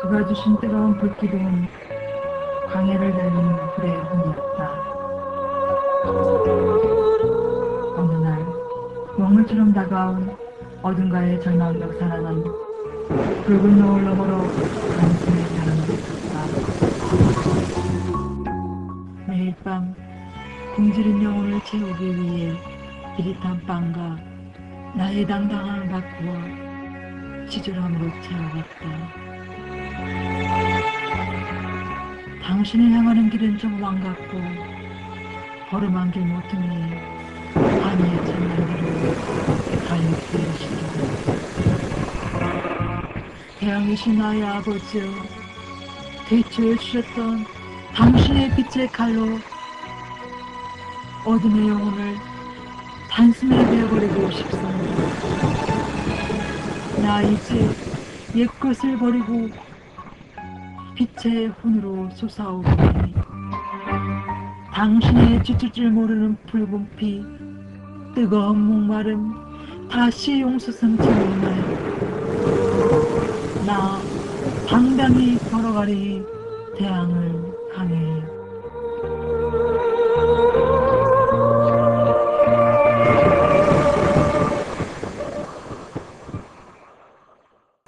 그가 주신 뜨거운 불기둥은 광해를 달리는 불의 혼이었다. 어느 날 먹물처럼 다가온 어딘가에 절망 역사나는 붉은 노을 너머로 단숨에 사람이 있었다. 매일 밤 굶주린 영혼을 채우기 위해 비릿한 빵과 나의 당당한 밥구와 시절함으로 채워갔다. 당신을 향하는 길은 좀 왕같고 허름한 길 모퉁이 아니의 찬란 길을 달리기를 시키다. 태양이신 나의 아버지여 대초에 주셨던 당신의 빛의 칼로 어둠의 영혼을 단숨에 베어버리고 싶습니다. 나 이제 옛것을 버리고 빛의 혼으로 솟아오르니 당신의 지칠 줄 모르는 붉은 피 뜨거운 목마름 다시 용수성치 못나요 나 당당히 걸어가리 태양을 향해